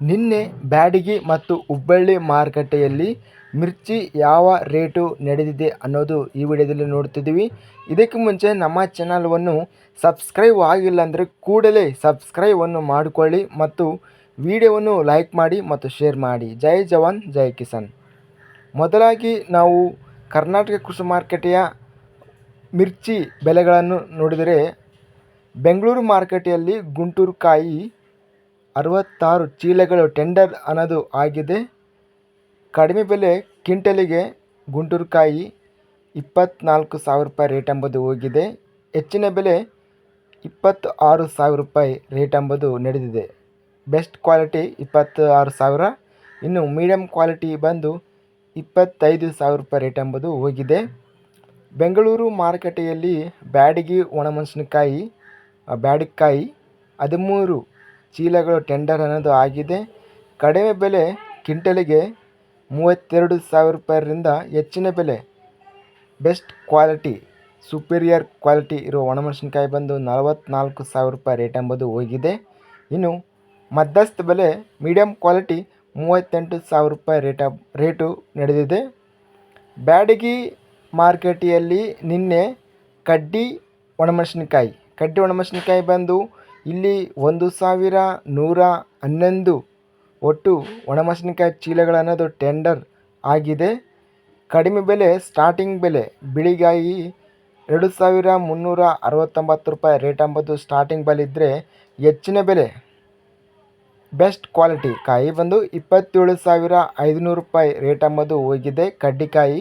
ನಿನ್ನೆ ಬ್ಯಾಡಗಿ ಮತ್ತು ಹುಬ್ಬಳ್ಳಿ ಮಾರುಕಟ್ಟೆಯಲ್ಲಿ ಮಿರ್ಚಿ ಯಾವ ರೇಟು ನಡೆದಿದೆ ಅನ್ನೋದು ಈ ವಿಡಿಯೋದಲ್ಲಿ ನೋಡ್ತಿದ್ದೀವಿ. ಇದಕ್ಕೆ ಮುಂಚೆ ನಮ್ಮ ಚಾನಲ್ವನ್ನು ಸಬ್ಸ್ಕ್ರೈಬ್ ಆಗಿಲ್ಲ ಅಂದರೆ ಕೂಡಲೇ ಸಬ್ಸ್ಕ್ರೈಬನ್ನು ಮಾಡಿಕೊಳ್ಳಿ ಮತ್ತು ವಿಡಿಯೋವನ್ನು ಲೈಕ್ ಮಾಡಿ ಮತ್ತು ಶೇರ್ ಮಾಡಿ. ಜೈ ಜವಾನ್, ಜೈ ಕಿಸಾನ್. ಮೊದಲಾಗಿ ನಾವು ಕರ್ನಾಟಕ ಕೃಷಿ ಮಾರುಕಟ್ಟೆಯ ಮಿರ್ಚಿ ಬೆಲೆಗಳನ್ನು ನೋಡಿದರೆ ಬೆಂಗಳೂರು ಮಾರುಕಟ್ಟೆಯಲ್ಲಿ ಗುಂಟೂರು ಕಾಯಿ ಅರವತ್ತಾರು ಚೀಲಗಳು ಟೆಂಡರ್ ಅನ್ನೋದು ಆಗಿದೆ. ಕಡಿಮೆ ಬೆಲೆ ಕ್ವಿಂಟಲಿಗೆ ಗುಂಟೂರು ಕಾಯಿ ಇಪ್ಪತ್ತ್ನಾಲ್ಕು ಸಾವಿರ ರೂಪಾಯಿ ರೇಟ್ ಎಂಬುದು ಹೋಗಿದೆ. ಹೆಚ್ಚಿನ ಬೆಲೆ ಇಪ್ಪತ್ತು ಆರು ಸಾವಿರ ರೂಪಾಯಿ ರೇಟ್ ಎಂಬುದು ನಡೆದಿದೆ. ಬೆಸ್ಟ್ ಕ್ವಾಲಿಟಿ ಇಪ್ಪತ್ತು ಆರು ಸಾವಿರ. ಇನ್ನು ಮೀಡಿಯಮ್ ಕ್ವಾಲಿಟಿ ಬಂದು ಇಪ್ಪತ್ತೈದು ಸಾವಿರ ರೂಪಾಯಿ ರೇಟ್ ಎಂಬುದು ಹೋಗಿದೆ. ಬೆಂಗಳೂರು ಮಾರುಕಟ್ಟೆಯಲ್ಲಿ ಬ್ಯಾಡಗಿ ಒಣಮೆಣಸಿನಕಾಯಿ, ಬ್ಯಾಡಿಕಾಯಿ ಹದಿಮೂರು ಚೀಲಗಳು ಟೆಂಡರ್ ಅನ್ನೋದು ಆಗಿದೆ. ಕಡಿಮೆ ಬೆಲೆ ಕ್ವಿಂಟಲಿಗೆ ಮೂವತ್ತೆರಡು ಸಾವಿರ ರೂಪಾಯಿರಿಂದ ಹೆಚ್ಚಿನ ಬೆಲೆ. ಬೆಸ್ಟ್ ಕ್ವಾಲಿಟಿ, ಸುಪೀರಿಯರ್ ಕ್ವಾಲಿಟಿ ಇರುವ ಒಣಮೆಣಸಿನ್ಕಾಯಿ ಬಂದು ನಲವತ್ತ್ನಾಲ್ಕು ಸಾವಿರ ರೂಪಾಯಿ ರೇಟ್ ಎಂಬುದು ಹೋಗಿದೆ. ಇನ್ನು ಮಧ್ಯಸ್ಥ ಬೆಲೆ ಮೀಡಿಯಂ ಕ್ವಾಲಿಟಿ ಮೂವತ್ತೆಂಟು ಸಾವಿರ ರೂಪಾಯಿ ರೇಟ, ರೇಟು ನಡೆದಿದೆ. ಬ್ಯಾಡಗಿ ಮಾರ್ಕೆಟಿಯಲ್ಲಿ ನಿನ್ನೆ ಕಡ್ಡಿ ಒಣಮೆಣಸಿನ್ಕಾಯಿ ಕಡ್ಡಿ ಒಣಮೆಣಸಿನ್ಕಾಯಿ ಬಂದು ಇಲ್ಲಿ ಒಂದು ಸಾವಿರ ನೂರ ಹನ್ನೊಂದು ಒಟ್ಟು ಒಣಮೆಣಸಿನಕಾಯಿ ಚೀಲಗಳು ಅನ್ನೋದು ಟೆಂಡರ್ ಆಗಿದೆ. ಕಡಿಮೆ ಬೆಲೆ ಸ್ಟಾರ್ಟಿಂಗ್ ಬೆಲೆ, ಬಿಳಿಗಾಯಿ ಎರಡು ಸಾವಿರ ಮುನ್ನೂರ ಅರವತ್ತೊಂಬತ್ತು ರೂಪಾಯಿ ರೇಟ್ ಅಂಬೋದು ಸ್ಟಾರ್ಟಿಂಗ್ ಬೆಲೆ ಇದ್ದರೆ ಹೆಚ್ಚಿನ ಬೆಲೆ. ಬೆಸ್ಟ್ ಕ್ವಾಲಿಟಿ ಕಾಯಿ ಬಂದು ಇಪ್ಪತ್ತೇಳು ಸಾವಿರ ಐದುನೂರು ರೂಪಾಯಿ ರೇಟ್ ಅಂಬೋದು ಹೋಗಿದೆ ಕಡ್ಡಿಕಾಯಿ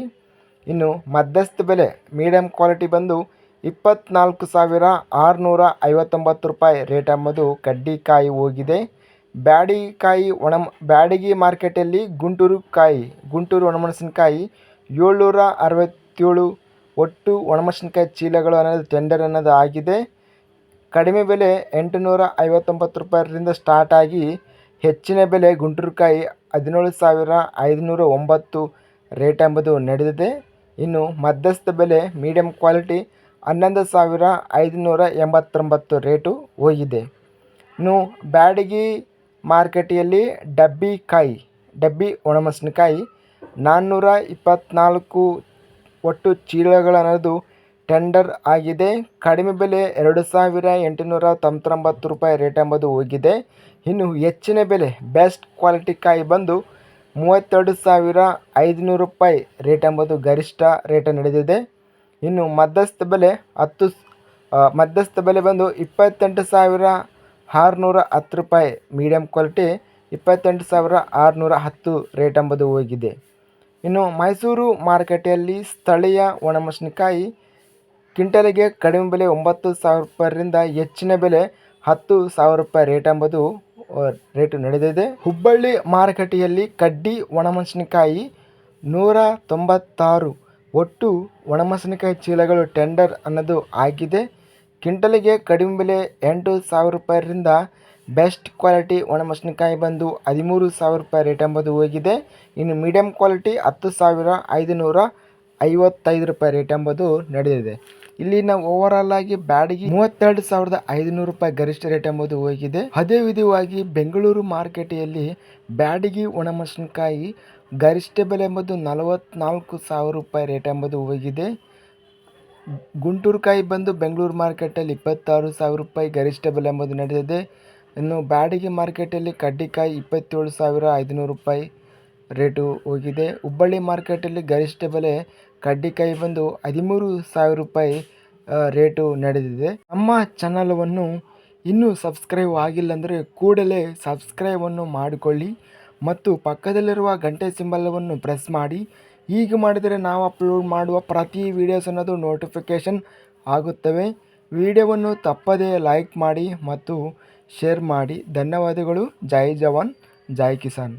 ಇನ್ನು ಮಧ್ಯಸ್ಥ ಬೆಲೆ ಮೀಡಿಯಮ್ ಕ್ವಾಲಿಟಿ ಬಂದು ಇಪ್ಪತ್ತ್ನಾಲ್ಕು ಸಾವಿರ ಆರುನೂರ ಐವತ್ತೊಂಬತ್ತು ರೂಪಾಯಿ ರೇಟ್ ಎಂಬುದು ಕಡ್ಡಿಕಾಯಿ ಹೋಗಿದೆ. ಬ್ಯಾಡಿಕಾಯಿ ಒಣ ಬ್ಯಾಡಗಿ ಮಾರ್ಕೆಟಲ್ಲಿ ಗುಂಟೂರು ಕಾಯಿ, ಗುಂಟೂರು ಒಣಮೆಣಸಿನ್ಕಾಯಿ, ಏಳ್ನೂರ ಅರವತ್ತೇಳು ಒಟ್ಟು ಒಣಮೆಣಸಿನ್ಕಾಯಿ ಚೀಲಗಳು ಅನ್ನೋದು ಟೆಂಡರ್ ಅನ್ನೋದು ಆಗಿದೆ. ಕಡಿಮೆ ಬೆಲೆ ಎಂಟುನೂರ ಐವತ್ತೊಂಬತ್ತು ರೂಪಾಯಿರಿಂದ ಸ್ಟಾರ್ಟ್ ಆಗಿ ಹೆಚ್ಚಿನ ಬೆಲೆ ಗುಂಟೂರು ಕಾಯಿ ಹದಿನೇಳು ಸಾವಿರ ಐದುನೂರ ಒಂಬತ್ತು ರೇಟ್ ಎಂಬುದು ನಡೆದಿದೆ. ಇನ್ನು ಮಧ್ಯಸ್ಥ ಬೆಲೆ ಮೀಡಿಯಂ ಕ್ವಾಲಿಟಿ ಹನ್ನೊಂದು ಸಾವಿರ ಐದುನೂರ ಎಂಬತ್ತೊಂಬತ್ತು ರೇಟು ಹೋಗಿದೆ. ಇನ್ನು ಬ್ಯಾಡಗಿ ಮಾರ್ಕೆಟಿಯಲ್ಲಿ ಡಬ್ಬಿ ಕಾಯಿ, ಡಬ್ಬಿ ಒಣಮೆಣಸಿನಕಾಯಿ ನಾನ್ನೂರ ಇಪ್ಪತ್ತ್ನಾಲ್ಕು ಒಟ್ಟು ಚೀಲಗಳನ್ನೋದು ಟೆಂಡರ್ ಆಗಿದೆ. ಕಡಿಮೆ ಬೆಲೆ ಎರಡು ಸಾವಿರ ಎಂಟುನೂರ ತೊಂಬತ್ತೊಂಬತ್ತು ರೂಪಾಯಿ ರೇಟ್ ಎಂಬುದು ಹೋಗಿದೆ. ಇನ್ನು ಹೆಚ್ಚಿನ ಬೆಲೆ ಬೆಸ್ಟ್ ಕ್ವಾಲಿಟಿ ಕಾಯಿ ಬಂದು ಮೂವತ್ತೆರಡು ಸಾವಿರ ಐದುನೂರು ರೂಪಾಯಿ ರೇಟ್ ಎಂಬುದು ಗರಿಷ್ಠ ರೇಟ್ ನಡೆದಿದೆ. ಇನ್ನು ಮಧ್ಯಸ್ಥ ಬೆಲೆ ಹತ್ತು ಮಧ್ಯಸ್ಥ ಬೆಲೆ ಬಂದು ಇಪ್ಪತ್ತೆಂಟು ಸಾವಿರ ಆರುನೂರ ಹತ್ತು ರೂಪಾಯಿ. ಮೀಡಿಯಮ್ ಕ್ವಾಲಿಟಿ ಇಪ್ಪತ್ತೆಂಟು ಸಾವಿರ ಆರುನೂರ ಹತ್ತು ರೇಟ್ ಎಂಬುದು ಹೋಗಿದೆ. ಇನ್ನು ಮೈಸೂರು ಮಾರುಕಟ್ಟೆಯಲ್ಲಿ ಸ್ಥಳೀಯ ಒಣಮೆಣಸಿನಕಾಯಿ ಕ್ವಿಂಟಲಿಗೆ ಕಡಿಮೆ ಬೆಲೆ ಒಂಬತ್ತು ಸಾವಿರ ರೂಪಾಯಿರಿಂದ ಹೆಚ್ಚಿನ ಬೆಲೆ ಹತ್ತು ಸಾವಿರ ರೂಪಾಯಿ ರೇಟ್ ಎಂಬುದು ರೇಟು ನಡೆದಿದೆ. ಹುಬ್ಬಳ್ಳಿ ಮಾರುಕಟ್ಟೆಯಲ್ಲಿ ಕಡ್ಡಿ ಒಣಮೆಣಸಿನಕಾಯಿ ನೂರ ತೊಂಬತ್ತಾರು ಒಟ್ಟು ಒಣಮೆಣಸಿನಕಾಯಿ ಚೀಲಗಳು ಟೆಂಡರ್ ಅನ್ನೋದು ಆಗಿದೆ. ಕಿಂಟಲಿಗೆ ಕಡಿಮೆ ಬೆಲೆ ಎಂಟು ಸಾವಿರ ರೂಪಾಯಿಯಿಂದ ಬೆಸ್ಟ್ ಕ್ವಾಲಿಟಿ ಒಣಮೆಣಸಿನಕಾಯಿ ಬಂದು ಹದಿಮೂರು ಸಾವಿರ ರೂಪಾಯಿ ರೇಟ್ ಎಂಬುದು ಹೋಗಿದೆ. ಇನ್ನು ಮೀಡಿಯಂ ಕ್ವಾಲಿಟಿ ಹತ್ತು ಸಾವಿರ ಐದುನೂರ ಐವತ್ತೈದು ರೂಪಾಯಿ ರೇಟ್ ಎಂಬುದು ನಡೆದಿದೆ. ಇಲ್ಲಿ ನಾವು ಓವರಾಲ್ ಆಗಿ ಬ್ಯಾಡಿಗೆ ಮೂವತ್ತೆರಡು ಸಾವಿರದ ಐದುನೂರು ರೂಪಾಯಿ ಗರಿಷ್ಠ ರೇಟ್ ಎಂಬುದು ಹೋಗಿದೆ. ಅದೇ ವಿಧವಾಗಿ ಬೆಂಗಳೂರು ಮಾರುಕಟ್ಟೆಯಲ್ಲಿ ಬ್ಯಾಡಗಿ ಒಣಮೆಣಸಿನಕಾಯಿ ಗರಿಷ್ಠ ಬೆಲೆ ಎಂಬುದು ನಲವತ್ತ್ನಾಲ್ಕು ಸಾವಿರ ರೂಪಾಯಿ ರೇಟ್ ಎಂಬುದು ಹೋಗಿದೆ ಗುಂಟೂರು ಕಾಯಿ ಬಂದು ಬೆಂಗಳೂರು ಮಾರ್ಕೆಟಲ್ಲಿ ಇಪ್ಪತ್ತಾರು ಸಾವಿರ ರೂಪಾಯಿ ಗರಿಷ್ಠ ಬೆಲೆ ಎಂಬುದು ನಡೆದಿದೆ. ಇನ್ನು ಬ್ಯಾಡಗಿ ಮಾರ್ಕೆಟಲ್ಲಿ ಕಡ್ಡಿಕಾಯಿ ಇಪ್ಪತ್ತೇಳು ಸಾವಿರ ಐದುನೂರು ರೂಪಾಯಿ ರೇಟು ಹೋಗಿದೆ ಹುಬ್ಬಳ್ಳಿ ಮಾರ್ಕೆಟಲ್ಲಿ ಗರಿಷ್ಠ ಬೆಲೆ ಕಡ್ಡಿಕಾಯಿ ಬಂದು ಹದಿಮೂರು ಸಾವಿರ ರೂಪಾಯಿ ರೇಟು ನಡೆದಿದೆ. ನಮ್ಮ ಚಾನಲವನ್ನು ಇನ್ನೂ ಸಬ್ಸ್ಕ್ರೈಬ್ ಆಗಿಲ್ಲ ಅಂದರೆ ಕೂಡಲೇ ಸಬ್ಸ್ಕ್ರೈಬನ್ನು ಮಾಡಿಕೊಳ್ಳಿ. ಮತ್ತು ಪಕ್ಕದಲ್ಲಿರುವ ಗಂಟೆ ಸಿಂಬಲವನ್ನು ಪ್ರೆಸ್ ಮಾಡಿ. ಹೀಗೆ ಮಾಡಿದರೆ ನಾವು ಅಪ್ಲೋಡ್ ಮಾಡುವ ಪ್ರತಿ ವೀಡಿಯೋಸ್ ಅನ್ನೋದು ನೋಟಿಫಿಕೇಷನ್ ಆಗುತ್ತವೆ. ವಿಡಿಯೋವನ್ನು ತಪ್ಪದೇ ಲೈಕ್ ಮಾಡಿ ಮತ್ತು ಶೇರ್ ಮಾಡಿ. ಧನ್ಯವಾದಗಳು. ಜೈ ಜವಾನ್. ಜೈ ಕಿಸಾನ್.